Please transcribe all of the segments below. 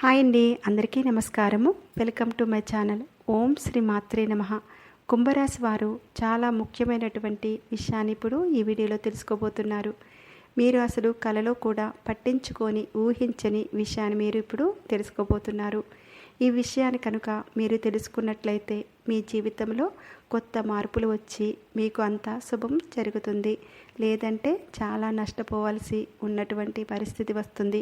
Hi అండి. అందరికీ నమస్కారము. Welcome to my channel. ఓం శ్రీ మాత్రే నమ. కుంభరాశి వారు చాలా ముఖ్యమైనటువంటి విషయాన్ని ఇప్పుడు ఈ వీడియోలో తెలుసుకోబోతున్నారు. మీరు అసలు కలలో కూడా పట్టించుకొని ఊహించని విషయాన్ని మీరు ఇప్పుడు తెలుసుకోబోతున్నారు. ఈ విషయాన్ని కనుక మీరు తెలుసుకున్నట్లయితే మీ జీవితంలో కొత్త మార్పులు వచ్చి మీకు అంతా శుభం జరుగుతుంది. లేదంటే చాలా నష్టపోవాల్సి ఉన్నటువంటి పరిస్థితి వస్తుంది.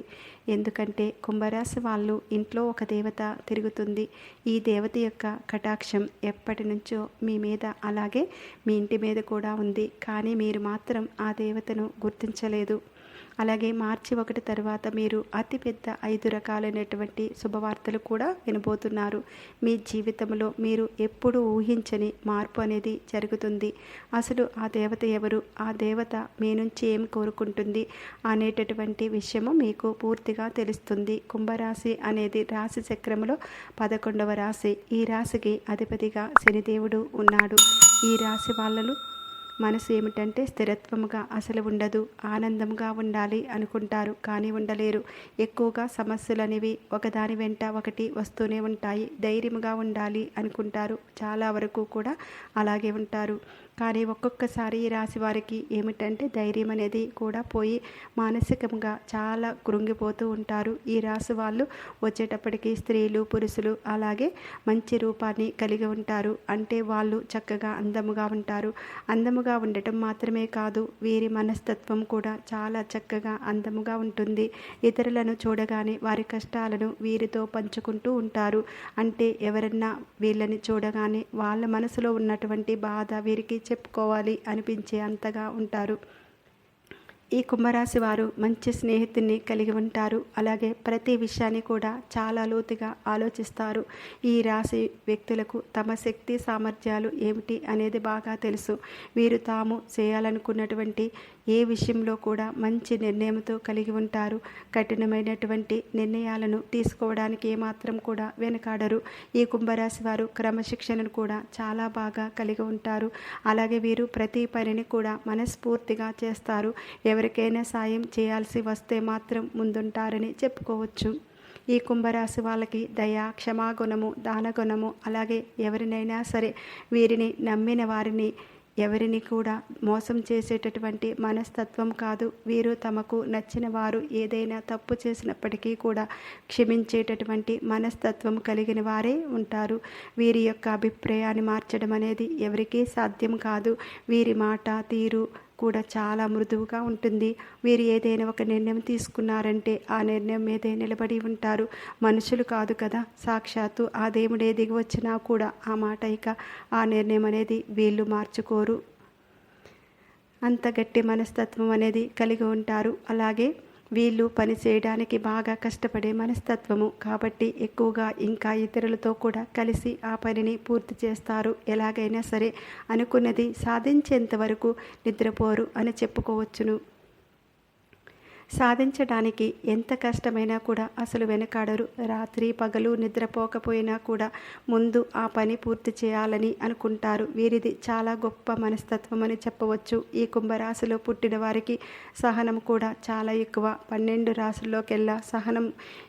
ఎందుకంటే కుంభరాశి వాళ్ళు ఇంట్లో ఒక దేవత తిరుగుతుంది. ఈ దేవత యొక్క కటాక్షం ఎప్పటి నుంచో మీ మీద అలాగే మీ ఇంటి మీద కూడా ఉంది. కానీ మీరు మాత్రం ఆ దేవతను గుర్తించలేదు. అలాగే మార్చి ఒకటి తర్వాత మీరు అతిపెద్ద ఐదు రకాలైనటువంటి శుభవార్తలు కూడా వినబోతున్నారు. మీ జీవితంలో మీరు ఎప్పుడు ఊహించని మార్పు అనేది జరుగుతుంది. అసలు ఆ దేవత ఎవరు? ఆ దేవత మీ నుంచి ఏం కోరుకుంటుంది? అనేటటువంటి విషయము మీకు పూర్తిగా తెలుస్తుంది. కుంభరాశి అనేది రాశి చక్రంలో పదకొండవ రాశి. ఈ రాశికి అధిపతిగా శనిదేవుడు ఉన్నాడు. ఈ రాశి వాళ్ళను మనసు ఏమిటంటే స్థిరత్వముగా అసలు ఉండదు ఆనందంగా ఉండాలి అనుకుంటారు కానీ ఉండలేరు. ఎక్కువగా సమస్యలు అనేవి ఒకదాని వెంట ఒకటి వస్తూనే ఉంటాయి. ధైర్యంగా ఉండాలి అనుకుంటారు. చాలా వరకు కూడా అలాగే ఉంటారు. కానీ ఒక్కొక్కసారి ఈ రాశి వారికి ఏమిటంటే ధైర్యం అనేది కూడా పోయి మానసికంగా చాలా కృంగిపోతూ ఉంటారు. ఈ రాశి వాళ్ళు వచ్చేటప్పటికి స్త్రీలు పురుషులు అలాగే మంచి రూపాన్ని కలిగి ఉంటారు. అంటే వాళ్ళు చక్కగా అందముగా ఉంటారు. అందముగా ఉండటం మాత్రమే కాదు వీరి మనస్తత్వం కూడా చాలా చక్కగా అందముగా ఉంటుంది. ఇతరులను చూడగానే వారి కష్టాలను వీరితో పంచుకుంటూ ఉంటారు. అంటే ఎవరన్నా వీళ్ళని చూడగానే వాళ్ళ మనసులో ఉన్నటువంటి బాధ వీరికి చెప్పుకోవాలి అనిపించే అంతగా ఉంటారు. ఈ కుంభరాశి వారు మంచి స్నేహితుడిని కలిగి ఉంటారు. అలాగే ప్రతి విషయాన్ని కూడా చాలా లోతుగా ఆలోచిస్తారు. ఈ రాశి వ్యక్తులకు తమ శక్తి సామర్థ్యాలు ఏమిటి అనేది బాగా తెలుసు. వీరు తాము చేయాలనుకున్నటువంటి ఏ విషయంలో కూడా మంచి నిర్ణయంతో కలిగి ఉంటారు. కఠినమైనటువంటి నిర్ణయాలను తీసుకోవడానికి ఏమాత్రం కూడా వెనకాడరు. ఈ కుంభరాశి వారు క్రమశిక్షణను కూడా చాలా బాగా కలిగి ఉంటారు. అలాగే వీరు ప్రతి పనిని కూడా మనస్ఫూర్తిగా చేస్తారు. ఎవరికైనా సాయం చేయాల్సి వస్తే మాత్రం ముందుంటారని చెప్పుకోవచ్చు. ఈ కుంభరాశి వాళ్ళకి దయ క్షమాగుణము దానగుణము అలాగే ఎవరినైనా సరే వీరిని నమ్మిన వారిని ఎవరిని కూడా మోసం చేసేటటువంటి మనస్తత్వం కాదు. వీరు తమకు నచ్చిన వారు ఏదైనా తప్పు చేసినప్పటికీ కూడా క్షమించేటటువంటి మనస్తత్వం కలిగిన వారే ఉంటారు. వీరి యొక్క అభిప్రాయాన్ని మార్చడం అనేది ఎవరికీ సాధ్యం కాదు. వీరి మాట తీరు కూడా చాలా మృదువుగా ఉంటుంది. వీరు ఏదైనా ఒక నిర్ణయం తీసుకున్నారంటే ఆ నిర్ణయం మీదే నిలబడి ఉంటారు. మనుషులు కాదు కదా. సాక్షాత్తు ఆ దేవుడే దిగి వచ్చినా కూడా ఆ మాట ఇక ఆ నిర్ణయం అనేది వీళ్ళు మార్చుకోరు. అంత గట్టి మనస్తత్వం అనేది కలిగి ఉంటారు. అలాగే వీళ్ళు పని చేయడానికి బాగా కష్టపడే మనస్తత్వము. కాబట్టి ఎక్కువగా ఇంకా ఇతరులతో కూడా కలిసి ఆ పనిని పూర్తి చేస్తారు. ఎలాగైనా సరే అనుకున్నది సాధించేంత వరకు నిద్రపోరు అని చెప్పుకోవచ్చును. సాధించడానికి ఎంత కష్టమైనా కూడా అసలు వెనకాడరు. రాత్రి పగలు నిద్రపోకపోయినా కూడా ముందు ఆ పని పూర్తి చేయాలని అనుకుంటారు. వీరిది చాలా గొప్ప మనస్తత్వం అని చెప్పవచ్చు. ఈ కుంభరాశిలో పుట్టిన వారికి సహనం కూడా చాలా ఎక్కువ. పన్నెండు రాశుల్లోకెల్లా సహనం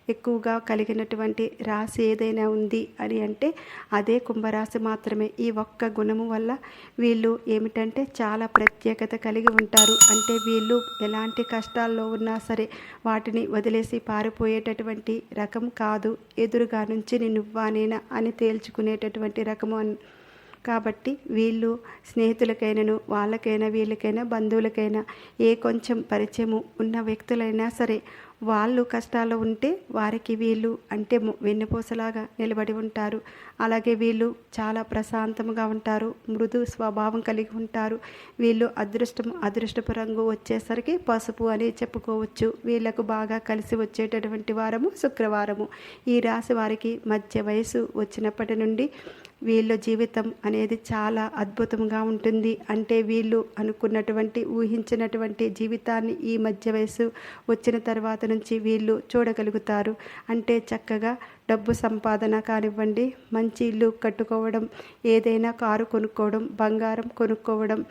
ఎక్కువగా కలిగినటువంటి రాశి ఏదైనా ఉంది అని అంటే అదే కుంభరాశి మాత్రమే. ఈ ఒక్క గుణము వల్ల వీళ్ళు ఏమిటంటే చాలా ప్రత్యేకత కలిగి ఉంటారు. అంటే వీళ్ళు ఎలాంటి కష్టాల్లో ఉన్న సరే వాటిని వదిలేసి పారిపోయేటటువంటి రకం కాదు. ఎదురుగా నుంచి నేను నేనా అని తేల్చుకునేటటువంటి రకము కాబట్టి వీళ్ళు స్నేహితులకైనాను వాళ్ళకైనా వీళ్ళకైనా బంధువులకైనా ఏ కొంచెం పరిచయము ఉన్న వ్యక్తులైనా సరే వాళ్ళు కష్టాలు ఉంటే వారికి వీళ్ళు అంటే వెన్నుపూసలాగా నిలబడి ఉంటారు. అలాగే వీళ్ళు చాలా ప్రశాంతంగా ఉంటారు మృదు స్వభావం కలిగి ఉంటారు. వీళ్ళు అదృష్టం అదృష్టపు రంగు వచ్చేసరికి పసుపు అని చెప్పుకోవచ్చు. వీళ్ళకు బాగా కలిసి వచ్చేటటువంటి వారము శుక్రవారము. ఈ రాశి వారికి మధ్య వయసు వచ్చినప్పటి నుండి వీళ్ళ జీవితం అనేది చాలా అద్భుతంగా ఉంటుంది. అంటే వీళ్ళు అనుకున్నటువంటి ఊహించినటువంటి జీవితాన్ని ఈ మధ్య వయసు వచ్చిన తర్వాత నుంచి వీళ్ళు చూడగలుగుతారు. అంటే చక్కగా డబ్బు సంపాదన కానివ్వండి మంచి ఇల్లు కట్టుకోవడం ఏదైనా కారు కొనుక్కోవడం బంగారం కొనుక్కోవడం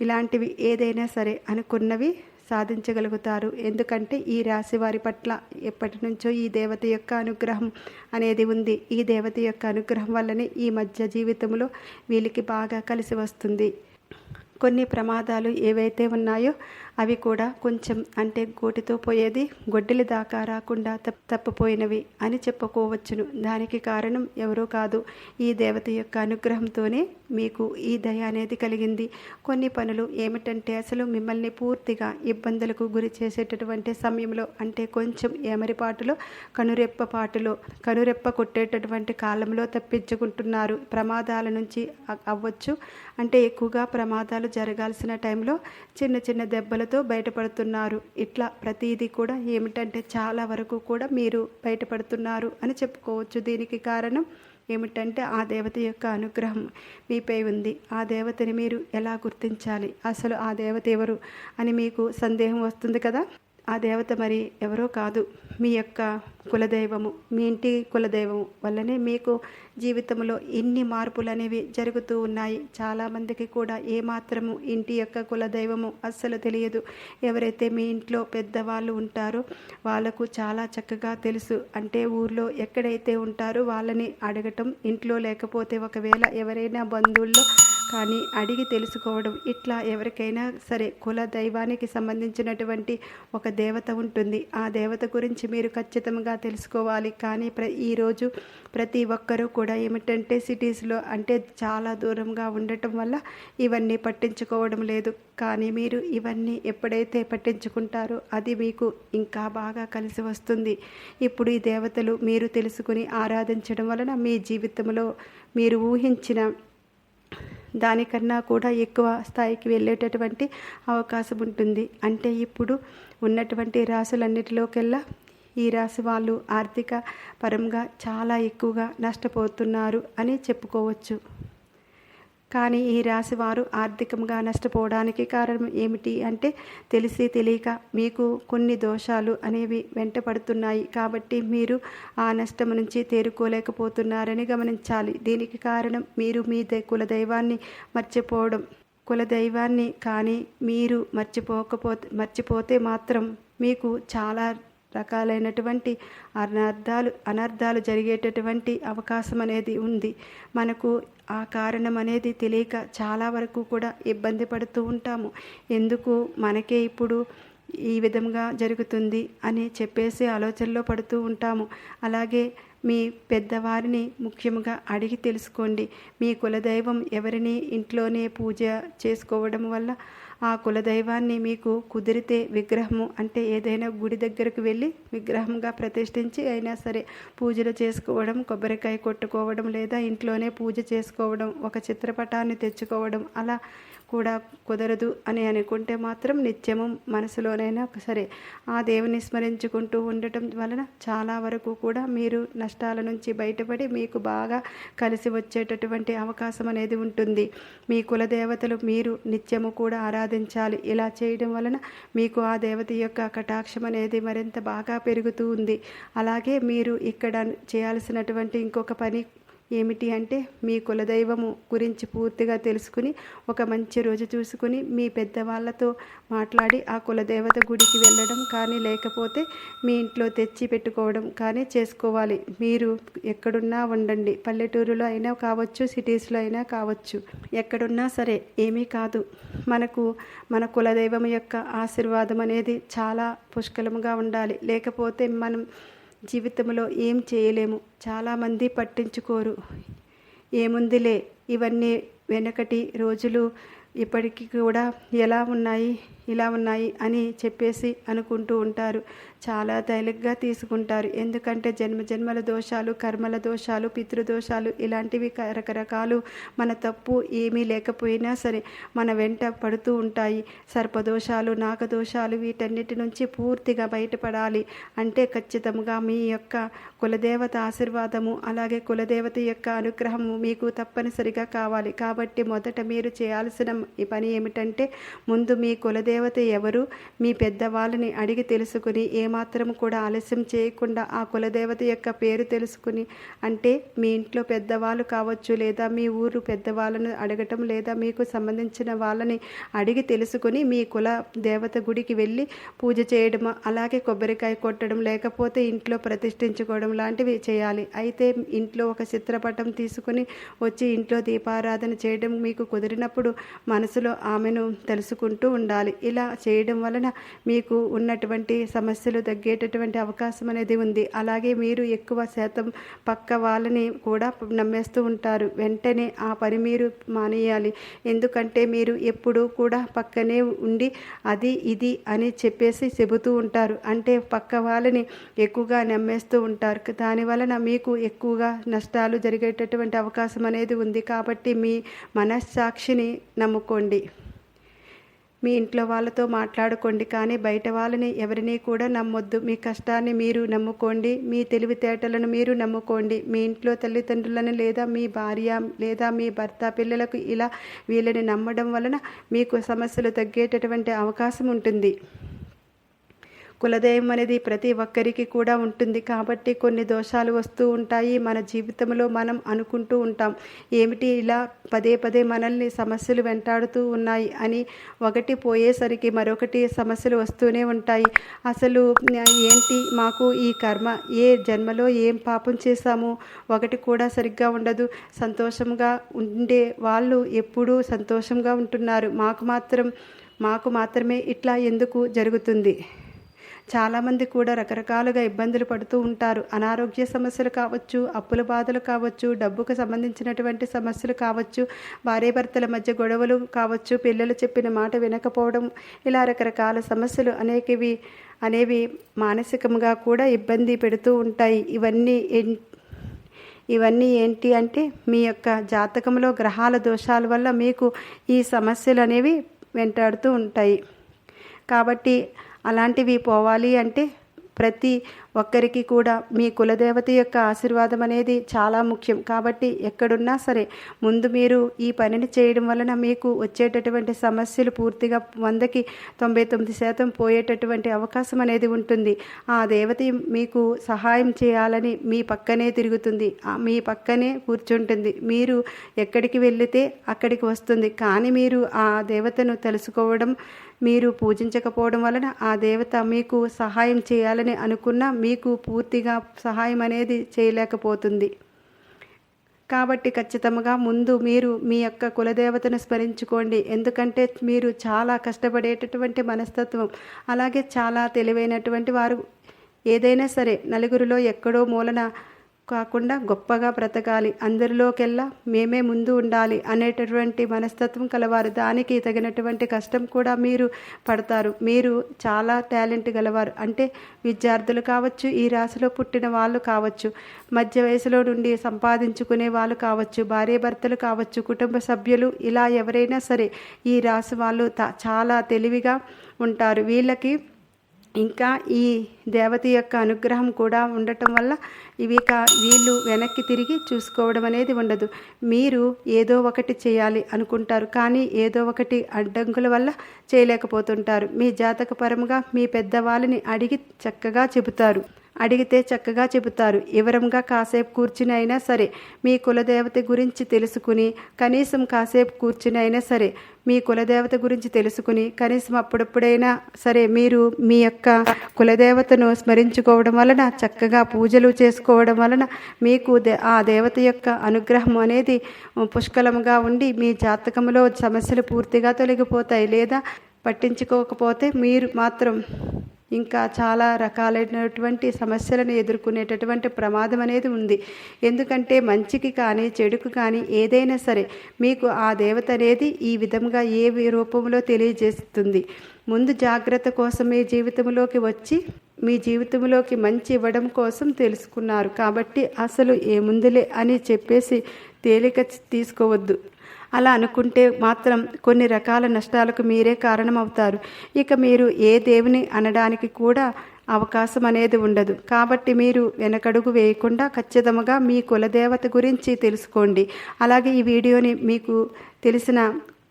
ఇలాంటివి ఏదైనా సరే అనుకున్నవి సాధించగలుగుతారు. ఎందుకంటే ఈ రాశి వారి పట్ల ఎప్పటి నుంచో ఈ దేవత యొక్క అనుగ్రహం అనేది ఉంది. ఈ దేవత యొక్క అనుగ్రహం వల్లనే ఈ మధ్య జీవితంలో వీళ్ళకి బాగా కలిసి వస్తుంది. కొన్ని ప్రమాదాలు ఏవైతే ఉన్నాయో అవి కూడా కొంచెం అంటే గోటితో పోయేది గొడ్డలి దాకా రాకుండా తప్ తప్పిపోయినవి అని చెప్పుకోవచ్చును. దానికి కారణం ఎవరో కాదు. ఈ దేవత యొక్క అనుగ్రహంతోనే మీకు ఈ దయ అనేది కలిగింది. కొన్ని పనులు ఏమిటంటే అసలు మిమ్మల్ని పూర్తిగా ఇబ్బందులకు గురి చేసేటటువంటి సమయంలో అంటే కొంచెం ఏమరిపాటులో కనురెప్ప పాటులో కనురెప్ప కొట్టేటటువంటి కాలంలో తప్పించుకుంటున్నారు. ప్రమాదాల నుంచి అవ్వచ్చు. అంటే ఎక్కువగా ప్రమాదాలు జరగాల్సిన టైంలో చిన్న చిన్న దెబ్బలు దెబ్బలతో బయటపడుతున్నారు. ఇట్లా ప్రతిదీ కూడా ఏమిటంటే చాలా వరకు కూడా మీరు బయటపడుతున్నారు అని చెప్పుకోవచ్చు. దీనికి కారణం ఏమిటంటే ఆ దేవత యొక్క అనుగ్రహం మీపై ఉంది. ఆ దేవతని మీరు ఎలా గుర్తించాలి? అసలు ఆ దేవత ఎవరు అని మీకు సందేహం వస్తుంది కదా? ఆ దేవత మరి ఎవరో కాదు. మీ యొక్క కులదైవము మీ ఇంటి కులదైవము వల్లనే మీకు జీవితంలో ఇన్ని మార్పులు అనేవి జరుగుతూ ఉన్నాయి. చాలామందికి కూడా ఏమాత్రము ఇంటి యొక్క కులదైవము అస్సలు తెలియదు. ఎవరైతే మీ ఇంట్లో పెద్దవాళ్ళు ఉంటారో వాళ్ళకు చాలా చక్కగా తెలుసు. అంటే ఊర్లో ఎక్కడైతే ఉంటారో వాళ్ళని అడగటం ఇంట్లో లేకపోతే ఒకవేళ ఎవరైనా బంధువుల్లో కానీ అడిగి తెలుసుకోవడం ఇట్లా ఎవరికైనా సరే కుల దైవానికి సంబంధించినటువంటి ఒక దేవత ఉంటుంది. ఆ దేవత గురించి మీరు ఖచ్చితంగా తెలుసుకోవాలి. కానీ ప్ర ఈరోజు ప్రతి ఒక్కరూ కూడా ఏమిటంటే సిటీస్లో అంటే చాలా దూరంగా ఉండటం వల్ల ఇవన్నీ పట్టించుకోవడం లేదు. కానీ మీరు ఇవన్నీ ఎప్పుడైతే పట్టించుకుంటారో అది మీకు ఇంకా బాగా కలిసి వస్తుంది. ఇప్పుడు ఈ దేవతలు మీరు తెలుసుకుని ఆరాధించడం వలన మీ జీవితంలో మీరు ఊహించిన దానికన్నా కూడా ఎక్కువ స్థాయికి వెళ్ళేటటువంటి అవకాశం ఉంటుంది. అంటే ఇప్పుడు ఉన్నటువంటి రాసులన్నిటిలోకెల్లా ఈ రాశి వాళ్ళు ఆర్థిక పరంగా చాలా ఎక్కువగా నష్టపోతున్నారు అని చెప్పుకోవచ్చు. కానీ ఈ రాశి వారు ఆర్థికంగా నష్టపోవడానికి కారణం ఏమిటి అంటే తెలిసి తెలియక మీకు కొన్ని దోషాలు అనేవి వెంటపడుతున్నాయి కాబట్టి మీరు ఆ నష్టం నుంచి తేరుకోలేకపోతున్నారని గమనించాలి. దీనికి కారణం మీరు మీ ద- కులదైవాన్ని మర్చిపోవడం. కులదైవాన్ని కానీ మీరు మర్చిపోకపోతే మర్చిపోతే మాత్రం మీకు చాలా రకాలైనటువంటి అనర్థాలు అనర్థాలు జరిగేటటువంటి అవకాశం అనేది ఉంది. మనకు ఆ కారణం అనేది తెలియక చాలా వరకు కూడా ఇబ్బంది పడుతూ ఉంటాము. ఎందుకు మనకే ఇప్పుడు ఈ విధంగా జరుగుతుంది అని చెప్పేసి ఆలోచనలో పడుతూ ఉంటాము. అలాగే మీ పెద్దవారిని ముఖ్యంగా అడిగి తెలుసుకోండి. మీ కులదైవం ఎవరిని ఇంట్లోనే పూజ చేసుకోవడం వల్ల ఆ కులదైవాన్ని మీకు కుదిరితే విగ్రహము అంటే ఏదైనా గుడి దగ్గరకు వెళ్ళి విగ్రహంగా ప్రతిష్ఠించి అయినా సరే పూజలు చేసుకోవడం కొబ్బరికాయ కొట్టుకోవడం లేదా ఇంట్లోనే పూజ చేసుకోవడం ఒక చిత్రపటాన్ని తెచ్చుకోవడం అలా కూడా కుదరదు అని అనుకుంటే మాత్రం నిత్యము మనసులోనైనా సరే ఆ దేవుని స్మరించుకుంటూ ఉండటం వలన చాలా వరకు కూడా మీరు నష్టాల నుంచి బయటపడి మీకు బాగా కలిసి వచ్చేటటువంటి అవకాశం అనేది ఉంటుంది. మీ కులదేవతలు మీరు నిత్యము కూడా ఆరాధించాలి. ఇలా చేయడం వలన మీకు ఆ దేవత యొక్క కటాక్షం అనేది మరింత బాగా పెరుగుతూ ఉంది. అలాగే మీరు ఇక్కడ చేయాల్సినటువంటి ఇంకొక పని ఏమిటి అంటే మీ కులదైవము గురించి పూర్తిగా తెలుసుకుని ఒక మంచి రోజు చూసుకుని మీ పెద్దవాళ్ళతో మాట్లాడి ఆ కులదేవత గుడికి వెళ్ళడం కానీ లేకపోతే మీ ఇంట్లో తెచ్చి పెట్టుకోవడం కానీ చేసుకోవాలి. మీరు ఎక్కడున్నా ఉండండి. పల్లెటూరులో అయినా కావచ్చు సిటీస్లో అయినా కావచ్చు. ఎక్కడున్నా సరే ఏమీ కాదు. మనకు మన కులదైవం యొక్క ఆశీర్వాదం అనేది చాలా పుష్కలముగా ఉండాలి. లేకపోతే మనం జీవితంలో ఏం చేయలేము. చాలామంది పట్టించుకోరు. ఏముందిలే ఇవన్నీ వెనకటి రోజులు ఇప్పటికీ కూడా ఎలా ఉన్నాయి? ఇలా ఉన్నాయి అని చెప్పేసి అనుకుంటూ ఉంటారు. చాలా తేలిగ్గా తీసుకుంటారు. ఎందుకంటే జన్మ జన్మల దోషాలు కర్మల దోషాలు పితృదోషాలు ఇలాంటివి క- రకరకాలు మన తప్పు ఏమీ లేకపోయినా సరే మన వెంట పడుతూ ఉంటాయి. సర్పదోషాలు నాగదోషాలు వీటన్నిటి నుంచి పూర్తిగా బయటపడాలి. అంటే ఖచ్చితంగా మీ యొక్క కులదేవత ఆశీర్వాదము అలాగే కులదేవత యొక్క అనుగ్రహము మీకు తప్పనిసరిగా కావాలి. కాబట్టి మొదట మీరు చేయాల్సిన ఈ పని ఏమిటంటే ముందు మీ కులదేవ కులదేవత ఎవరు? మీ పెద్దవాళ్ళని అడిగి తెలుసుకుని ఏమాత్రం కూడా ఆలస్యం చేయకుండా ఆ కులదేవత యొక్క పేరు తెలుసుకుని అంటే మీ ఇంట్లో పెద్దవాళ్ళు కావచ్చు లేదా మీ ఊరు పెద్దవాళ్ళను అడగటం లేదా మీకు సంబంధించిన వాళ్ళని అడిగి తెలుసుకుని మీ కుల దేవత గుడికి వెళ్ళి పూజ చేయడం అలాగే కొబ్బరికాయ కొట్టడం లేకపోతే ఇంట్లో ప్రతిష్ఠించుకోవడం లాంటివి చేయాలి. అయితే ఇంట్లో ఒక చిత్రపటం తీసుకుని వచ్చి ఇంట్లో దీపారాధన చేయడం మీకు కుదిరినప్పుడు మనసులో ఆమెను తెలుసుకుంటూ ఉండాలి. ఇలా చేయడం వలన మీకు ఉన్నటువంటి సమస్యలు తగ్గేటటువంటి అవకాశం అనేది ఉంది. అలాగే మీరు ఎక్కువ శాతం పక్క వాళ్ళని కూడా నమ్మేస్తూ ఉంటారు. వెంటనే ఆ పని మీరు మానేయాలి. ఎందుకంటే మీరు ఎప్పుడూ కూడా పక్కనే ఉండి అది ఇది అని చెప్పేసి చెబుతూ ఉంటారు. అంటే పక్క వాళ్ళని ఎక్కువగా నమ్మేస్తూ ఉంటారు. దాని వలన మీకు ఎక్కువగా నష్టాలు జరిగేటటువంటి అవకాశం అనేది ఉంది. కాబట్టి మీ మనస్సాక్షిని నమ్ముకోండి. మీ ఇంట్లో వాళ్ళతో మాట్లాడుకోండి కానీ బయట వాళ్ళని ఎవరిని కూడా నమ్మొద్దు. మీ కష్టాన్ని మీరు నమ్ముకోండి మీ తెలివితేటలను మీరు నమ్ముకోండి. మీ ఇంట్లో తల్లిదండ్రులను లేదా మీ భార్య లేదా మీ భర్త పిల్లలకు ఇలా వీళ్ళని నమ్మడం వలన మీకు సమస్యలు తగ్గేటటువంటి అవకాశం ఉంటుంది. కులదైవం అనేది ప్రతి ఒక్కరికి కూడా ఉంటుంది. కాబట్టి కొన్ని దోషాలు వస్తూ ఉంటాయి. మన జీవితంలో మనం అనుకుంటూ ఉంటాం. ఏమిటి ఇలా పదే పదే మనల్ని సమస్యలు వెంటాడుతూ ఉన్నాయి అని ఒకటి పోయేసరికి మరొకటి సమస్యలు వస్తూనే ఉంటాయి. అసలు ఏంటి మాకు ఈ కర్మ? ఏ జన్మలో ఏం పాపం చేశాము? ఒకటి కూడా సరిగ్గా ఉండదు. సంతోషంగా ఉండే వాళ్ళు ఎప్పుడూ సంతోషంగా ఉంటున్నారు. మాకు మాత్రం మాకు మాత్రమే ఇట్లా ఎందుకు జరుగుతుంది? చాలామంది కూడా రకరకాలుగా ఇబ్బందులు పడుతూ ఉంటారు. అనారోగ్య సమస్యలు కావచ్చు అప్పుల బాధలు కావచ్చు డబ్బుకు సంబంధించినటువంటి సమస్యలు కావచ్చు భార్యాభర్తల మధ్య గొడవలు కావచ్చు పిల్లలు చెప్పిన మాట వినకపోవడం ఇలా రకరకాల సమస్యలు అనేకవి అనేవి మానసికంగా కూడా ఇబ్బంది పెడుతూ ఉంటాయి. ఇవన్నీ ఇవన్నీ ఏంటి అంటే మీ యొక్క జాతకంలో గ్రహాల దోషాల వల్ల మీకు ఈ సమస్యలు అనేవి వెంటాడుతూ ఉంటాయి. కాబట్టి అలాంటివి పోవాలి అంటే ప్రతి ఒక్కరికి కూడా మీ కులదేవత యొక్క ఆశీర్వాదం అనేది చాలా ముఖ్యం. కాబట్టి ఎక్కడున్నా సరే ముందు మీరు ఈ పనిని చేయడం వలన మీకు వచ్చేటటువంటి సమస్యలు పూర్తిగా వందకి తొంభై తొమ్మిది శాతం పోయేటటువంటి అవకాశం అనేది ఉంటుంది. ఆ దేవత మీకు సహాయం చేయాలని మీ పక్కనే తిరుగుతుంది. మీ పక్కనే కూర్చుంటుంది. మీరు ఎక్కడికి వెళితే అక్కడికి వస్తుంది. కానీ మీరు ఆ దేవతను తెలుసుకోవడం మీరు పూజించకపోవడం వలన ఆ దేవత మీకు సహాయం చేయాలని అనుకున్నా మీకు పూర్తిగా సహాయం అనేది చేయలేకపోతుంది. కాబట్టి ఖచ్చితంగా ముందు మీరు మీ యొక్క కులదేవతను స్మరించుకోండి. ఎందుకంటే మీరు చాలా కష్టపడేటటువంటి మనస్తత్వం అలాగే చాలా తెలివైనటువంటి వారు. ఏదైనా సరే నలుగురిలో ఎక్కడో మూలన కాకుండా గొప్పగా బ్రతకాలి. అందరిలోకెల్లా మేమే ముందు ఉండాలి అనేటటువంటి మనస్తత్వం కలవారు. దానికి తగినటువంటి కష్టం కూడా మీరు పడతారు. మీరు చాలా టాలెంట్ గలవారు. అంటే విద్యార్థులు కావచ్చు ఈ రాశిలో పుట్టిన వాళ్ళు కావచ్చు మధ్య వయసులో నుండి సంపాదించుకునే వాళ్ళు కావచ్చు భార్యాభర్తలు కావచ్చు కుటుంబ సభ్యులు ఇలా ఎవరైనా సరే ఈ రాశి వాళ్ళు చాలా తెలివిగా ఉంటారు. వీళ్ళకి ఇంకా ఈ దేవత యొక్క అనుగ్రహం కూడా ఉండటం వల్ల ఇవి కా వీళ్ళు వెనక్కి తిరిగి చూసుకోవడం అనేది ఉండదు. మీరు ఏదో ఒకటి చేయాలి అనుకుంటారు కానీ ఏదో ఒకటి అడ్డంకుల వల్ల చేయలేకపోతుంటారు. మీ జాతకపరంగా మీ పెద్దవాళ్ళని అడిగి చక్కగా చెబుతారు. అడిగితే చక్కగా చెబుతారు. వివరంగా కాసేపు కూర్చుని అయినా సరే మీ కులదేవత గురించి తెలుసుకుని కనీసం కాసేపు కూర్చుని అయినా సరే మీ కులదేవత గురించి తెలుసుకుని కనీసం అప్పుడప్పుడైనా సరే మీరు మీ యొక్క కులదేవతను స్మరించుకోవడం వలన చక్కగా పూజలు చేసుకోవడం వలన మీకు ఆ దేవత యొక్క అనుగ్రహం అనేది పుష్కలంగా ఉండి మీ జాతకంలో సమస్యలు పూర్తిగా తొలగిపోతాయి లేదా పట్టించుకోకపోతే మీరు మాత్రం ఇంకా చాలా రకాలైనటువంటి సమస్యలను ఎదుర్కొనేటటువంటి ప్రమాదం అనేది ఉంది. ఎందుకంటే మంచికి కానీ చెడుకు కానీ ఏదైనా సరే మీకు ఆ దేవత అనేది ఈ విధంగా ఏ రూపంలో తెలియజేస్తుంది. ముందు జాగ్రత్త కోసం మీ జీవితంలోకి వచ్చి మీ జీవితంలోకి మంచి ఇవ్వడం కోసం తెలుసుకున్నారు. కాబట్టి అసలు ఏముందులే అని చెప్పేసి తేలిక తీసుకోవద్దు. అలా అనుకుంటే మాత్రం కొన్ని రకాల నష్టాలకు మీరే కారణమవుతారు. ఇక మీరు ఏ దేవుని అనడానికి కూడా అవకాశం అనేది ఉండదు. కాబట్టి మీరు వెనకడుగు వేయకుండా ఖచ్చితంగా మీ కులదేవత గురించి తెలుసుకోండి. అలాగే ఈ వీడియోని మీకు తెలిసిన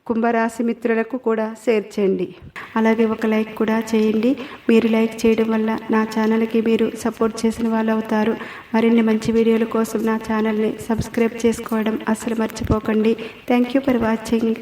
కుంభరాశి మిత్రులకు కూడా షేర్ చేయండి. అలాగే ఒక లైక్ కూడా చేయండి. మీరు లైక్ చేయడం వల్ల నా ఛానల్కి మీరు సపోర్ట్ చేసిన వాళ్ళు అవుతారు. మరిన్ని మంచి వీడియోల కోసం నా ఛానల్ని సబ్స్క్రైబ్ చేసుకోవడం అస్సలు మర్చిపోకండి. Thank you for watching.